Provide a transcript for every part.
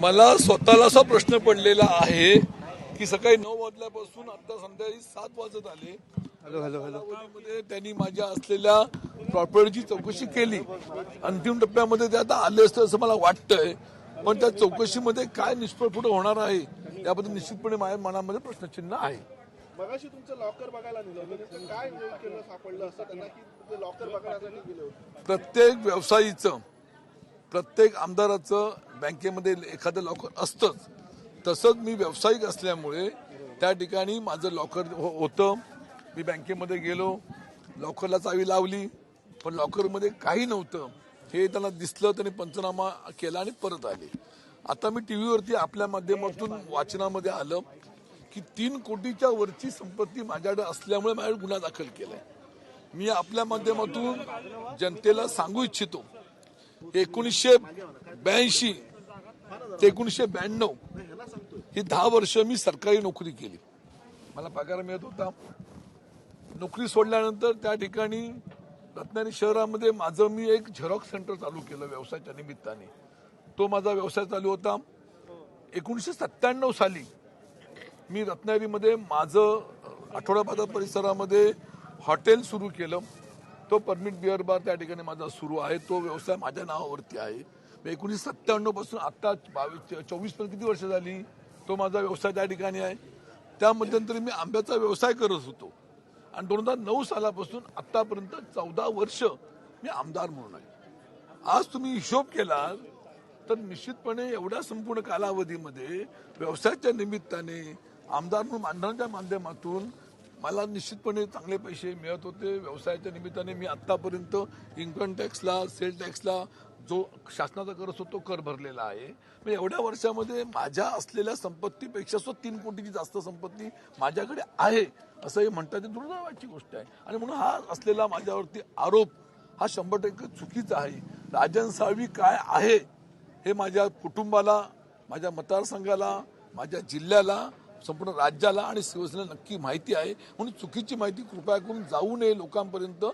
मला स्वतःला असा प्रश्न पडलेला आहे की सकाळी नऊ वाजल्यापासून आता संध्याकाळी सात वाजत आले. Hello hello hello. त्यांनी माझ्या असलेल्या प्रॉपर्टीची चौकशी केली. अंतिम टप्प्यामध्ये ते आता आले असतं असं मला वाटतंय. पण त्या चौकशीमध्ये काय निष्फळ पुढे होणार आहे याबद्दल निश्चितपणे माझ्या मनामध्ये प्रश्नचिन्ह आहे. मगाशी तुमचं लॉकर बघायला नेलं होतं. नेमकं काय केलं सापडलं असं त्यांना की तुमचं लॉकर बघण्यासाठी गेले होते? प्रत्येक व्यवसायीचं प्रत्येक आमदाराचं बँकेमध्ये एखादं लॉकर असतंच. तसंच मी व्यावसायिक असल्यामुळे त्या ठिकाणी माझं लॉकर हो- होतं. मी बँकेमध्ये गेलो लॉकरला चावी लावली पण लॉकरमध्ये काही नव्हतं. हे त्यांना दिसलं त्यांनी पंचनामा केला आणि परत आले. आता मी टी व्हीवरती आपल्या माध्यमातून वाचनामध्ये आलं की तीन कोटीच्या वरची संपत्ती माझ्याकडे असल्यामुळे माझ्याकडे गुन्हा दाखल केलाय. मी आपल्या माध्यमातून जनतेला सांगू इच्छितो एकोणीसशे ब्याऐंशी ते एकोणीसशे ब्याण्णव. ही दहा वर्ष मी सरकारी नोकरी केली. मला पगार मिळत होता. नोकरी सोडल्यानंतर त्या ठिकाणी रत्नागिरी शहरामध्ये माझं मी एक झेरॉक्स सेंटर चालू केलं व्यवसायाच्या निमित्ताने. तो माझा व्यवसाय चालू होता. एकोणीसशे सत्त्याण्णव साली मी रत्नागिरीमध्ये माझं आठवडा बाजार परिसरामध्ये हॉटेल सुरू केलं. तो परमिट बिअर बार त्या ठिकाणी माझा सुरू आहे. तो व्यवसाय माझ्या नावावरती आहे. एकोणीसशे सत्त्याण्णवपासून आता बावीस चोवीसपर्यंत किती वर्ष झाली? तो माझा व्यवसाय त्या ठिकाणी आहे. त्या मध्यंतरी मी आंब्याचा व्यवसाय करत होतो. आणि दोन हजार नऊ सालापासून आतापर्यंत चौदा वर्ष मी आमदार म्हणून आहे. आज तुम्ही हिशोब केला तर निश्चितपणे एवढ्या संपूर्ण कालावधीमध्ये व्यवसायाच्या निमित्ताने आमदार म्हणून मानधनाच्या माध्यमातून मला निश्चितपणे चांगले पैसे मिळत होते. व्यवसायाच्या निमित्ताने मी आतापर्यंत इन्कम टॅक्सला सेल टॅक्सला जो शासनाचा कर असतो तो कर भरलेला आहे. म्हणजे एवढ्या वर्षामध्ये माझ्या असलेल्या संपत्तीपेक्षा सुद्धा तीन कोटीची जास्त संपत्ती माझ्याकडे आहे असं हे म्हणतात. ते दुर्दैवाची गोष्ट आहे. आणि म्हणून हा असलेला माझ्यावरती आरोप हा शंभर टक्के चुकीचा आहे. राजन साळवी काय आहे हे माझ्या कुटुंबाला माझ्या मतदारसंघाला माझ्या जिल्ह्याला संपूर्ण राज्याला आणि शिवसेनेला नक्की माहिती आहे. म्हणून चुकीची माहिती कृपया करून जाऊ नये लोकांपर्यंत.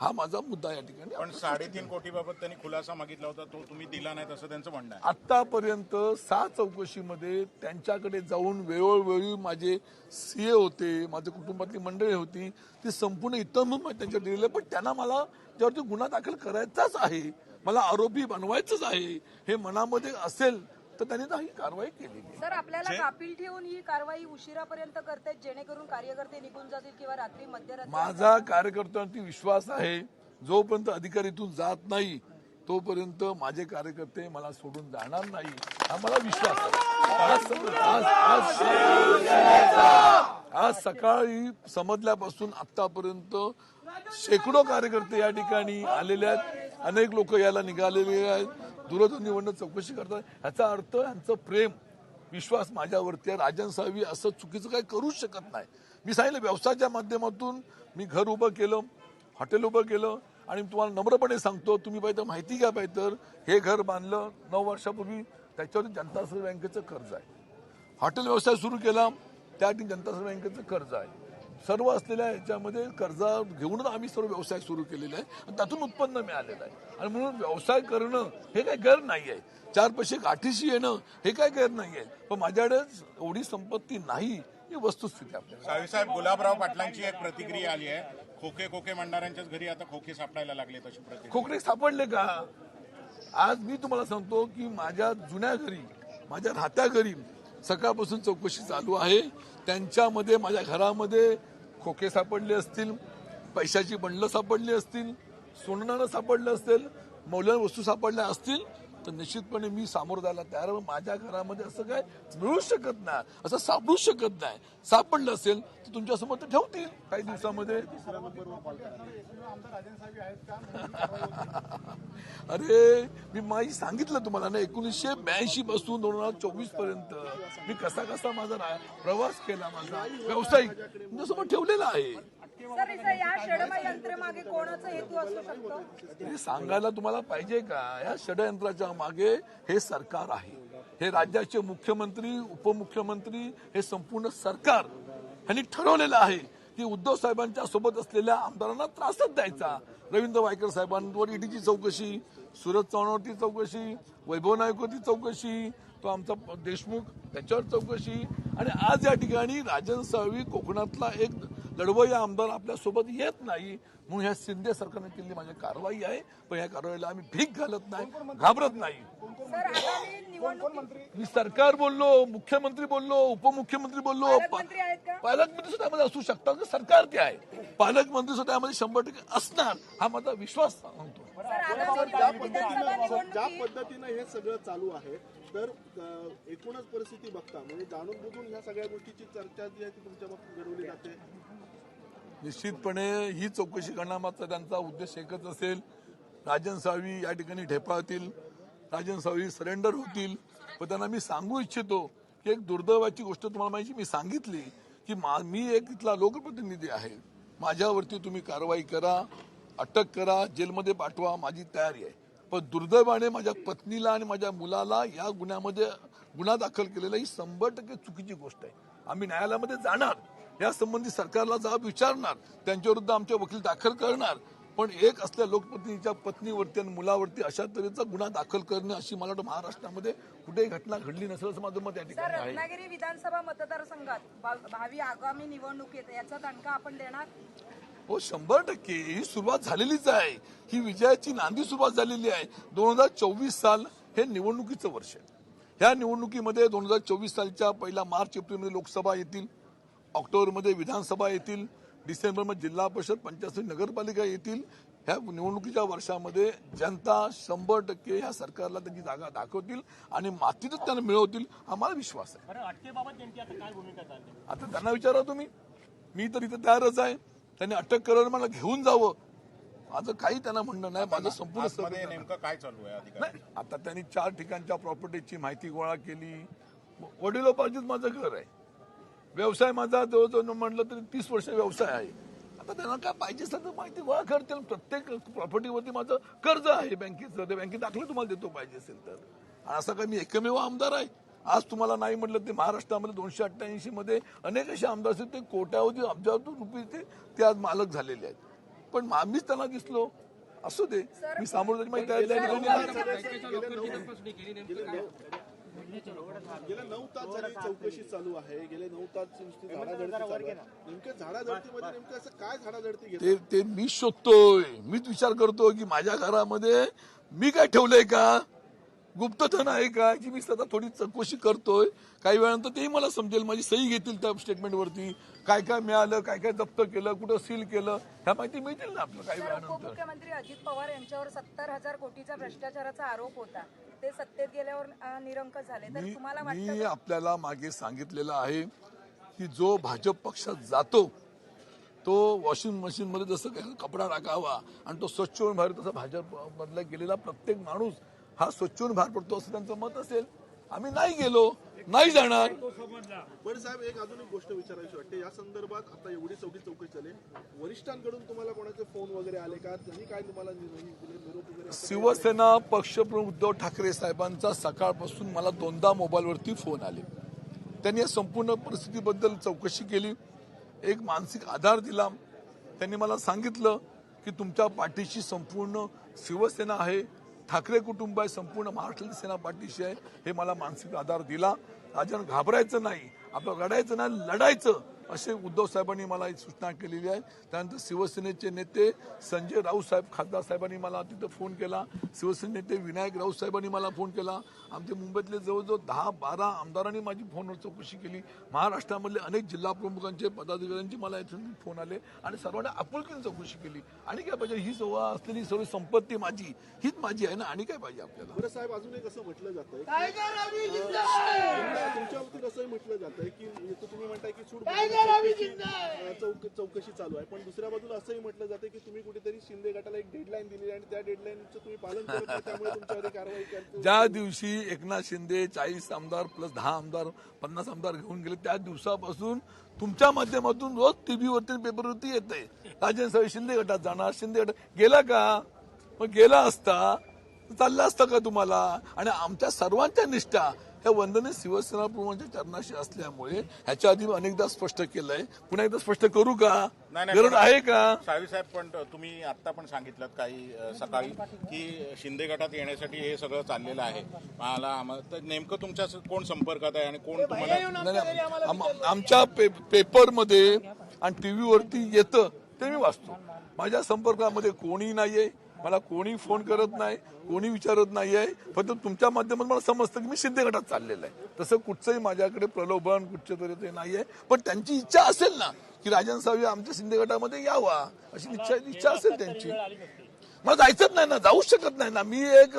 हा माझा मुद्दा या ठिकाणी. पण साडेतीन कोटीबाबत त्यांनी खुलासा मागितला होता तो तुम्ही दिला नाही असं त्यांचं म्हणणं आहे. आतापर्यंत सहा चौकशीमध्ये त्यांच्याकडे जाऊन वेळोवेळी माझे सीए होते माझ्या कुटुंबातली मंडळी होती ती संपूर्ण इतर म्हणून त्यांच्या दिलेलं पण त्यांना मला त्यावरती गुन्हा दाखल करायचाच आहे मला आरोपी बनवायचंच आहे हे मनामध्ये असेल तर त्यांनी तर ही कारवाई केली सर आपल्याला कापील ठेवून ही कारवाई उशिरापर्यंत करतायत जेणेकरून कार्यकर्ते निघून जातील किंवा रात्री मध्यरात्री माझा कार्यकर्त्यांवरती विश्वास आहे जोपर्यंत अधिकारीतून जात नाही तोपर्यंत माझे कार्यकर्ते मला सोडून जाणार नाही हा मला विश्वास आहे. आज सम- आज- आज आज सकाळी समजल्यापासून आतापर्यंत शेकडो कार्यकर्ते या ठिकाणी आलेले आहेत. अनेक लोक याला निघालेले आहेत. दूरध्वनीवरनं चौकशी करतात ह्याचा अर्थ यांचं प्रेम विश्वास माझ्यावरती आहे. राजन साहेब असं चुकीचं काही करूच शकत नाही. मी सांगितलं व्यवसायाच्या माध्यमातून मी घर उभं केलं हॉटेल उभं केलं आणि तुम्हाला नम्रपणे सांगतो तुम्ही पाहिजे माहिती घ्या पाहिजे तर हे घर बांधलं नऊ वर्षापूर्वी त्याच्यावरती जनता बँकेचं कर्ज आहे. हॉटेल व्यवसाय सुरू केला त्या ठिकाणी जनता बँकेचं कर्ज आहे. सर्व असलेल्या याच्यामध्ये कर्ज घेऊनच आम्ही सर्व व्यवसाय सुरू केलेले आहे आणि त्यातून उत्पन्न मिळालेलं आहे. आणि म्हणून व्यवसाय करणं हे काही गैर नाही आहे. चार पैसे गाठीशी येणं हे काय गैर नाही आहे. पण माझ्याकडे एवढी संपत्ती नाही ही वस्तुस्थिती आपल्याला. साहेब गुलाबराव पाटलांची एक प्रतिक्रिया आली आहे. खोके खोके म्हणणाऱ्यांच्याच घरी आता खोके सापडायला लागले तशी प्रतिक्रिया. खोकरे सापडले का? आज मी तुम्हाला सांगतो की माझ्या जुन्या घरी माझ्या राहत्या घरी सकाळपासून चौकशी चालू आहे. त्यांच्यामध्ये माझ्या घरामध्ये खोके सापडले असतील पैशाची बंडलं सापडली असतील सोनानं सापडलं असेल मौल्यवान वस्तू सापडल्या असतील तर निश्चितपणे मी सामोरं जायला तयार माझ्या घरामध्ये असं काय मिळू शकत नाही असं सापडू शकत नाही. सापडलं असेल तर तुमच्यासमोर ते ठेवतील काही दिवसामध्ये. अरे मी माही सांगितलं तुम्हाला ना एकोणीसशे ब्याऐंशी पासून दोन हजार चोवीसपर्यंत. मी कसा कसा माझा प्रवास केला माझा व्यावसायिक तुमच्यासमोर ठेवलेला आहे. हे सांगायला तुम्हाला पाहिजे का? या षडयंत्राच्या मागे हे सरकार आहे. हे राज्याचे मुख्यमंत्री उपमुख्यमंत्री हे संपूर्ण सरकार यांनी ठरवलेलं आहे. की उद्धव साहेबांच्या सोबत असलेल्या आमदारांना त्रासच द्यायचा. रवींद्र वायकर साहेबांवर ईडीची चौकशी सुरज चव्हाणवरती चौकशी वैभव नायकवरती चौकशी तो आमचा देशमुख त्याच्यावर चौकशी. आणि आज या ठिकाणी राजन साळवी कोकणातला एक लढवय्या आमदार आपल्यासोबत येत नाही. म्हणून ह्या शिंदे सरकारने केलेली माझी कारवाई आहे. पण या कारवाईला आम्ही भीक घालत नाही घाबरत नाही. सर आगामी निवडणूक मी सरकार बोललो मुख्यमंत्री बोललो उपमुख्यमंत्री बोललो. पालकमंत्री आहेत का? पालकमंत्री सुद्धा यामध्ये असू शकतात सरकार ते आहे. पालकमंत्री सुद्धा यामध्ये शंभर टक्के असणार हा माझा विश्वास सांगतो ज्या पद्धतीनं ज्या निवडणुकीत पद्धतीनं हे सगळं चालू आहे तर एकूणच परिस्थिती बघता म्हणजे जाणून बुजून ह्या सगळ्या गोष्टीची चर्चा जी आहे ती तुमच्या बाबतीत घडवली जाते. निश्चितपणे ही चौकशी करण्यामागचा त्यांचा उद्देश एकच असेल. राजन साळवी या ठिकाणी ढेपाळतील राजन साळवी सरेंडर होतील. पण त्यांना मी सांगू इच्छितो की एक दुर्दैवाची गोष्ट तुम्हाला माहिती मी सांगितली की मा- मी एक इथला लोकप्रतिनिधी आहे. माझ्यावरती तुम्ही कारवाई करा अटक करा जेलमध्ये पाठवा माझी तयारी आहे. पण दुर्दैवाने माझ्या पत्नीला आणि माझ्या मुलाला या गुन्ह्यामध्ये गुन्हा दाखल केलेला ही शंभर टक्के चुकीची गोष्ट आहे. आम्ही न्यायालयामध्ये जाणार. या संबंधी सरकारला जाब विचारणार त्यांच्याविरुद्ध आमचे वकील दाखल करणार पण एक असल्या लोकप्रतिनिधीच्या पत्नीवरती आणि मुलावरती अशा तऱ्हेचा गुन्हा दाखल करणं अशी मला वाटतं महाराष्ट्रामध्ये कुठेही घटना घडली नसेल असं माझं मत या ठिकाणी आहे. रत्नागिरी विधानसभा मतदारसंघात भावी आगामी निवडणुकीत याचा दणका आपण देणार? हो शंभर टक्के. ही सुरुवात झालेलीच आहे. ही विजयाची नांदी सुरुवात झालेली आहे. दोन हजार चोवीस साल हे निवडणुकीचं वर्ष आहे. ह्या निवडणुकीमध्ये दोन हजार चोवीस सालच्या पहिल्या मार्च एप्रिलमध्ये लोकसभा येतील. ऑक्टोबरमध्ये विधानसभा येतील डिसेंबरमध्ये जिल्हा परिषद पंचायत समिती, नगरपालिका येतील ह्या निवडणुकीच्या वर्षामध्ये जनता शंभर टक्के ह्या सरकारला त्यांची जागा दाखवतील आणि मातीतच त्यांना मिळवतील हा मला विश्वास आहे. आता काय भूमिका चालते? आता त्यांना विचारा तुम्ही. मी तर इथं तयारच आहे. त्यांनी अटक करायला मला घेऊन जावं. माझं काही त्यांना म्हणणं नाही. माझं संपूर्ण. नेमकं काय चालू आहे आता त्यांनी चार ठिकाणच्या प्रॉपर्टीची माहिती गोळा केली. वडिलोपार्जित माझं घर आहे. व्यवसाय माझा जवळजवळ म्हणलं तरी तीस वर्ष व्यवसाय आहे. आता त्यांना काय पाहिजे असेल तर माहिती गोळा करतील. प्रत्येक प्रॉपर्टीवरती माझं कर्ज आहे बँकेचं. ते बँकेत दाखले तुम्हाला देतो पाहिजे असेल तर. आणि असं काय मी एकमेव आमदार आहे. आज तुम्हाला नाही म्हटलं ते महाराष्ट्रामध्ये दोनशे अठ्ठ्याऐंशी मध्ये अनेक असे आमदार आहेत ते कोट्यावधी अब्जावधी रुपये ते ते आज मालक झालेले आहेत. पण मीच त्यांना दिसलो. असू दे. मी सामोरं जायची माझी तयारी झाली. गेले नऊ तास झाली चौकशी चालू आहे. गेले नऊ तास नेमकं झाडाझडतीमध्ये नेमकं असं काय झाडाझडती ते ते मी शोधतोय. मीच विचार करतो की माझ्या घरामध्ये मी काय ठेवलंय का? गुप्तधन आहे का? याची मी सध्या थोडी चौकशी करतोय. काही वेळानंतर तेही मला समजेल. माझी सही घेतील त्या स्टेटमेंटवरती काय काय मिळालं काय काय जप्त केलं कुठं सील केलं ह्या माहिती मिळतील ना आपलं काही वेळानंतर. उपमुख्यमंत्री अजित पवार यांच्यावर सत्तर हजार कोटीचा भ्रष्टाचाराचा आरोप होता. ते सत्तेत गेल्यावर अं, निरंकुश झाले. तर मी तुम्हाला मी आपल्याला मागे सांगितलेलं आहे की जो भाजप पक्षात जातो तो वॉशिंग मशीन मध्ये जसं काही कपडा टाकावा आणि तो स्वच्छ होऊन बाहेर तसा भाजप मधला गेलेला प्रत्येक माणूस हा स्वच्छ होऊन बाहेर पडतो असं त्यांचं मत असेल. आम्ही नाही गेलो नाही जाणार. बरं साहेब एक अजून एक गोष्ट विचारायची वाटते. या संदर्भात आता एवढी चौकी चौकशी झाली वरिष्ठांकडून तुम्हाला कोणाचे फोन वगैरे आले का? त्यांनी काय तुम्हाला निरोप वगैरे शिवसेना पक्षप्रमुख उद्धव ठाकरे साहेबांचा सकाळपासून मला दोनदा मोबाईलवरती फोन आले. त्यांनी या संपूर्ण परिस्थितीबद्दल चौकशी केली. एक मानसिक आधार दिला. त्यांनी मला सांगितलं की तुमच्या पाठीशी संपूर्ण शिवसेना आहे. ठाकरे कुटुंब आहे संपूर्ण महाराष्ट्र सेना पाठीशी आहे. हे मला मानसिक आधार दिला. राजन घाबरायचं नाही. आपलं लढायचं नाही लढायचं. असे उद्धव साहेबांनी मला ही सूचना केलेली आहे. त्यानंतर शिवसेनेचे नेते संजय राऊत साहेब खासदार साहेबांनी मला तिथं फोन केला. शिवसेने नेते विनायक राऊत साहेबांनी मला फोन केला. आमच्या मुंबईतले जवळजवळ दहा बारा आमदारांनी माझी फोनवर चौकशी केली. महाराष्ट्रामधले अनेक जिल्हा प्रमुखांचे पदाधिकाऱ्यांचे मला इथून फोन आले आणि सर्वांनी आपुलकीने चौकशी केली. आणि काय पाहिजे? ही सव्वा असलेली सर्व संपत्ती माझी हीच माझी आहे ना? आणि काय पाहिजे आपल्याला? साहेब अजून एक असं म्हटलं जातंय की, अं, तुमच्या बाबतीत असंही म्हटलं जातंय की इथं सूट चौकशी चौक- चौकशी चालू आहे. पण दुसऱ्या बाजूला असंही म्हटलं जातं की तुम्ही कुठेतरी शिंदे गटाला एक डेडलाईन दिली आणि त्या डेडलाईनचं तुम्ही पालन करत नाही त्यामुळे तुमच्यावर कारवाई करतो. ज्या दिवशी एकनाथ शिंदे चाळीस आमदार प्लस दहा आमदार पन्नास आमदार घेऊन गेले त्या दिवसापासून तुमच्या माध्यमातून रोज टीव्हीवरती पेपरवरती येते राजन सवय शिंदे गटात जाणार शिंदे गटात गेला का? मग गेला असता चाललं असतं का तुम्हाला? आणि आमच्या सर्वांच्या निष्ठा हे वंदने शिवसेना प्रमुखांच्या चरणाशी असल्यामुळे ह्याच्या आधी मी अनेकदा स्पष्ट केलंय. पुन्हा एकदा स्पष्ट करू का? नाही, नाही, गरज आहे का? साळवी साहेब पण तुम्ही आता पण सांगितलं काही सकाळी की शिंदे गटात येण्यासाठी हे सगळं चाललेलं आहे. मला नेमकं तुमच्या कोण संपर्कात आहे आणि कोण तुम्हाला आमच्या पेपरमध्ये आणि टीव्हीवरती येतं ते मी वाचतो. माझ्या संपर्कामध्ये कोणी नाहीये. मला कोणी फोन करत नाही कोणी विचारत नाहीये. फक्त तुमच्या माध्यमातून मला समजतं की मी सिद्ध गटात चाललेलं आहे. तसं कुठचंही माझ्याकडे प्रलोभन कुठच्या तरी ते नाहीये. पण त्यांची इच्छा असेल ना की राजन सावी आमच्या शिंदे गटामध्ये यावा अशी इच्छा इच्छा असेल त्यांची. मला जायचंच नाही ना जाऊच शकत नाही ना. मी एक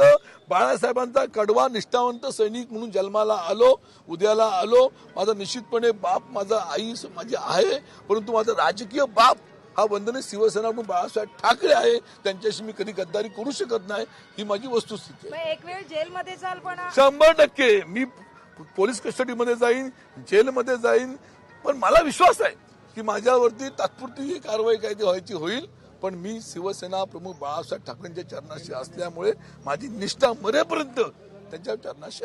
बाळासाहेबांचा कडवा निष्ठावंत सैनिक म्हणून जन्माला आलो उद्याला आलो. माझा निश्चितपणे बाप माझा आई स- माझी आहे परंतु माझा राजकीय बाप हा वंदने शिवसेना म्हणून बाळासाहेब ठाकरे आहे. त्यांच्याशी मी कधी गद्दारी करू शकत नाही. ही माझी वस्तुस्थिती आहे. एक वेळ जेलमध्ये जाल पण शंभर टक्के. मी पोलीस कस्टडीमध्ये जाईन जेलमध्ये जाईन. पण मला विश्वास आहे की माझ्यावरती तात्पुरती ही कारवाई काय ती व्हायची होईल. पण मी शिवसेना प्रमुख बाळासाहेब ठाकरेंच्या चरणाशी असल्यामुळे माझी निष्ठा मरेपर्यंत त्यांच्या चरणाशी